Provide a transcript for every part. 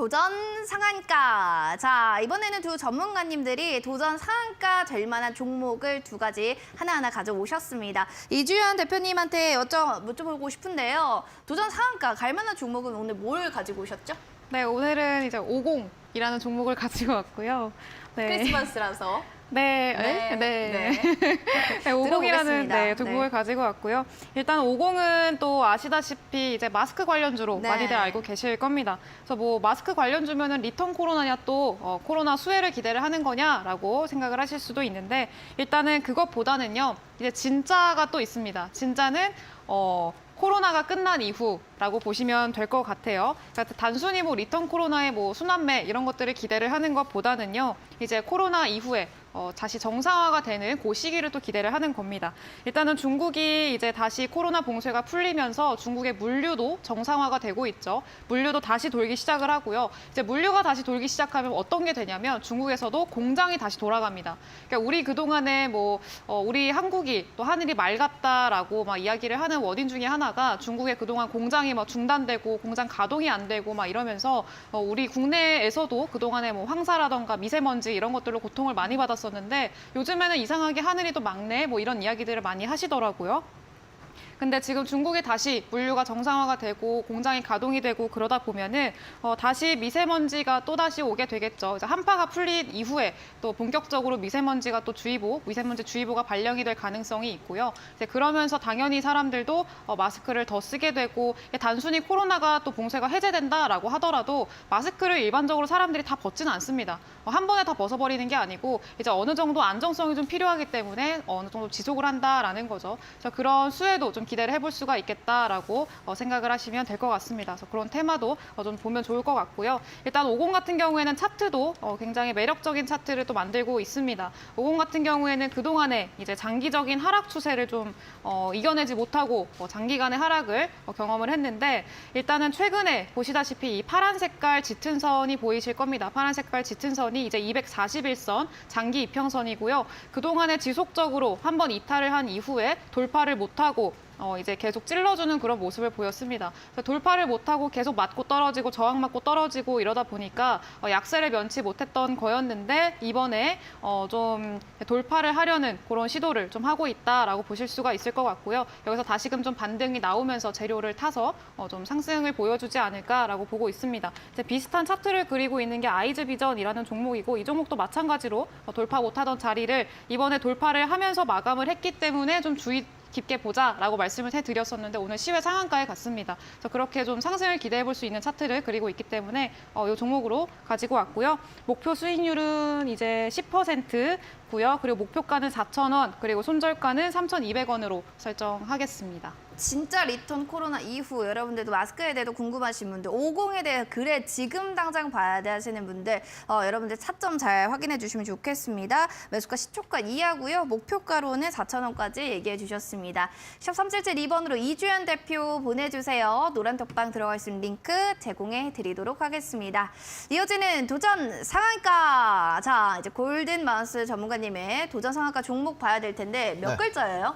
도전 상한가. 자, 이번에는 두 전문가님들이 도전 상한가 될 만한 종목을 두 가지 하나하나 가져오셨습니다. 이주연 대표님한테 여쭤, 여쭤보고 싶은데요. 도전 상한가 갈 만한 종목은 오늘 뭘 가지고 오셨죠? 네, 오늘은 이제 50이라는 종목을 가지고 왔고요. 네. 크리스마스라서. 네, 네, 네. 네, 50이라는 들어보겠습니다. 네, 종목을 네. 가지고 왔고요. 일단 50은 또 아시다시피 이제 마스크 관련주로 네. 많이들 알고 계실 겁니다. 그래서 뭐 마스크 관련주면은 리턴 코로나냐 또 어, 코로나 수혜를 기대를 하는 거냐라고 생각을 하실 수도 있는데 일단은 그것보다는요. 이제 진짜가 또 있습니다. 진짜는 어 코로나가 끝난 이후라고 보시면 될 것 같아요. 그러니까 단순히 뭐 리턴 코로나의 뭐 순환매 이런 것들을 기대를 하는 것보다는요. 이제 코로나 이후에 어, 다시 정상화가 되는 그 시기를 또 기대를 하는 겁니다. 일단은 중국이 이제 다시 코로나 봉쇄가 풀리면서 중국의 물류도 정상화가 되고 있죠. 물류도 다시 돌기 시작을 하고요. 이제 물류가 다시 돌기 시작하면 어떤 게 되냐면 중국에서도 공장이 다시 돌아갑니다. 그러니까 우리 그동안에 뭐 어, 우리 한국이 또 하늘이 맑았다라고 막 이야기를 하는 원인 중에 하나가 중국의 그동안 공장이 막 중단되고 공장 가동이 안 되고 막 이러면서 어, 우리 국내에서도 그동안에 뭐 황사라던가 미세먼지 이런 것들로 고통을 많이 받았 었는데 요즘에는 이상하게 하늘이 또 막네 뭐 이런 이야기들을 많이 하시더라고요. 근데 지금 중국이 다시 물류가 정상화가 되고 공장이 가동이 되고 그러다 보면은 어, 다시 미세먼지가 또 다시 오게 되겠죠. 이제 한파가 풀린 이후에 또 본격적으로 미세먼지가 또 주의보, 미세먼지 주의보가 발령이 될 가능성이 있고요. 이제 그러면서 당연히 사람들도 어, 마스크를 더 쓰게 되고 단순히 코로나가 또 봉쇄가 해제된다라고 하더라도 마스크를 일반적으로 사람들이 다 벗지는 않습니다. 어, 한 번에 다 벗어버리는 게 아니고 이제 어느 정도 안정성이 좀 필요하기 때문에 어느 정도 지속을 한다라는 거죠. 그래서 그런 수혜도 좀 기대를 해볼 수가 있겠다라고 어, 생각을 하시면 될 것 같습니다. 그래서 그런 테마도 어, 좀 보면 좋을 것 같고요. 일단 50 같은 경우에는 차트도 어, 굉장히 매력적인 차트를 또 만들고 있습니다. 50 같은 경우에는 그동안에 이제 장기적인 하락 추세를 좀 어, 이겨내지 못하고 어, 장기간의 하락을 어, 경험을 했는데 일단은 최근에 보시다시피 이 파란 색깔 짙은 선이 보이실 겁니다. 파란 색깔 짙은 선이 이제 241선 장기 이평선이고요. 그동안에 지속적으로 한 번 이탈을 한 이후에 돌파를 못하고 어, 이제 계속 찔러주는 그런 모습을 보였습니다. 돌파를 못하고 계속 맞고 떨어지고 저항 맞고 떨어지고 이러다 보니까 어, 약세를 면치 못했던 거였는데 이번에 어, 좀 돌파를 하려는 그런 시도를 좀 하고 있다라고 보실 수가 있을 것 같고요. 여기서 다시금 좀 반등이 나오면서 재료를 타서 어, 좀 상승을 보여주지 않을까라고 보고 있습니다. 이제 비슷한 차트를 그리고 있는 게 아이즈 비전이라는 종목이고 이 종목도 마찬가지로 어, 돌파 못하던 자리를 이번에 돌파를 하면서 마감을 했기 때문에 좀 주의 깊게 보자라고 말씀을 해드렸었는데 오늘 시외 상한가에 갔습니다. 그래서 그렇게 좀 상승을 기대해 볼 수 있는 차트를 그리고 있기 때문에 어, 이 종목으로 가지고 왔고요. 목표 수익률은 이제 10% 고요. 그리고 목표가는 4,000원, 그리고 손절가는 3,200원으로 설정하겠습니다. 진짜 리턴 코로나 이후 여러분들도 마스크에 대해서 궁금하신 분들 50에 대해 그래 지금 당장 봐야 돼 하시는 분들 어, 여러분들 차점 잘 확인해 주시면 좋겠습니다. 매수가 10초가 이하고요. 목표가로는 4,000원까지 얘기해 주셨습니다. 샵 3772번으로 이주연 대표 보내주세요. 노란 톡방 들어갈 수 있는 링크 제공해 드리도록 하겠습니다. 이어지는 도전 상한가. 자 이제 골든 마우스 전문가님 의 도전 상한가 종목 봐야 될 텐데 몇 네. 글자예요?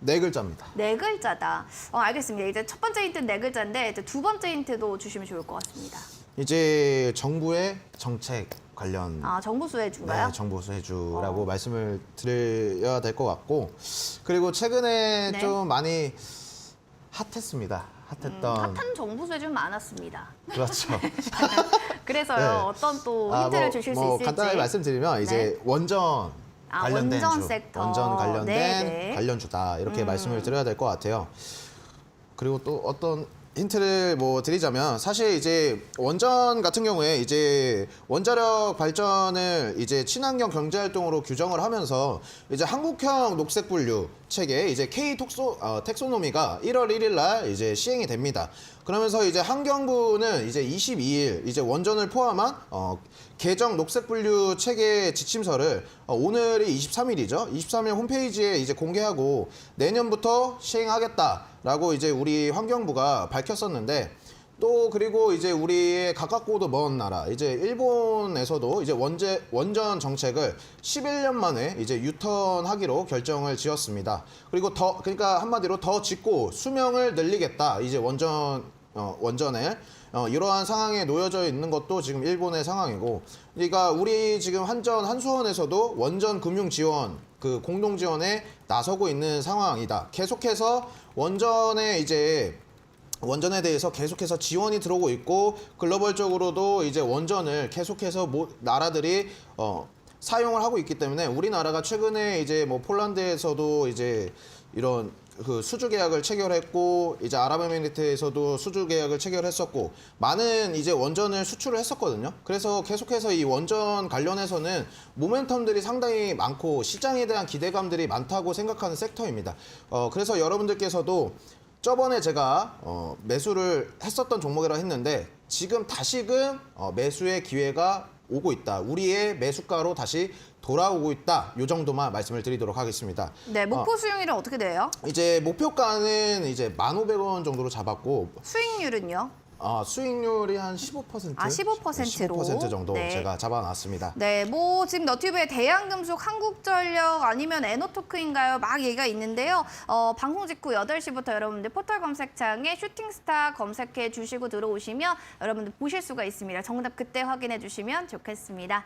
네 글자입니다. 네 글자다. 어, 알겠습니다. 이제 첫 번째 힌트는 네 글자인데 이제 두 번째 힌트도 주시면 좋을 것 같습니다. 이제 정부의 정책 관련 아, 정부 수혜주가요? 네, 정부 수혜주라고 어. 말씀을 드려야 될 것 같고 그리고 최근에 네. 좀 많이 핫했습니다. 핫했던 음, 핫한 정부 수혜주는 많았습니다. 그렇죠. 그래서요. 네. 어떤 또 아, 힌트를 뭐, 주실 뭐 수 있을지. 간단하게 말씀드리면 이제 원전 아, 관련된 원전 주, 섹터. 원전 관련된 네, 네. 관련 주다 이렇게 음. 말씀을 드려야 될 것 같아요. 그리고 또 어떤 힌트를 뭐 드리자면 사실 이제 원전 같은 경우에 이제 원자력 발전을 이제 친환경 경제 활동으로 규정을 하면서 이제 한국형 녹색 분류 체계 이제 K 톡소 어, 텍소노미가 1월 1일 날 이제 시행이 됩니다. 그러면서 이제 환경부는 이제 22일 이제 원전을 포함한 어, 개정 녹색 분류 체계 지침서를 어, 오늘이 23일이죠. 23일 홈페이지에 이제 공개하고 내년부터 시행하겠다라고 이제 우리 환경부가 밝혔었는데 또 그리고 이제 우리의 가깝고도 먼 나라 이제 일본에서도 이제 원제 원전 정책을 11년 만에 이제 유턴하기로 결정을 지었습니다. 그리고 더 그러니까 한마디로 더 짓고 수명을 늘리겠다. 이제 원전 어, 원전을 어, 이러한 상황에 놓여져 있는 것도 지금 일본의 상황이고 그러니까 우리 지금 한전 한수원에서도 원전 금융 지원 그 공동 지원에 나서고 있는 상황이다. 계속해서 원전에 이제 원전에 대해서 계속해서 지원이 들어오고 있고 글로벌적으로도 이제 원전을 계속해서 모, 나라들이 어, 사용을 하고 있기 때문에 우리나라가 최근에 이제 뭐 폴란드에서도 이제 이런 그 수주 계약을 체결했고 이제 아랍에미리트에서도 수주 계약을 체결했었고 많은 이제 원전을 수출을 했었거든요. 그래서 계속해서 이 원전 관련해서는 모멘텀들이 상당히 많고 시장에 대한 기대감들이 많다고 생각하는 섹터입니다. 어 그래서 여러분들께서도 저번에 제가 어, 매수를 했었던 종목이라 했는데 지금 다시금 어, 매수의 기회가 오고 있다. 우리의 매수가로 다시 돌아오고 있다. 요 정도만 말씀을 드리도록 하겠습니다. 네, 목표 수익률은 어 떻게 돼요? 이제 목표가는 이제 1,500원 정도로 잡았고 수익률은요? 아, 수익률이 한 15%? 아, 15% 로? 15% 정도 네. 제가 잡아놨습니다. 네, 뭐 지금 너튜브에 대한금속, 한국전력 아니면 에너토크인가요? 막 얘기가 있는데요. 어, 방송 직후 8시부터 여러분들 포털 검색창에 슈팅스타 검색해 주시고 들어오시면 여러분들 보실 수가 있습니다. 정답 그때 확인해 주시면 좋겠습니다.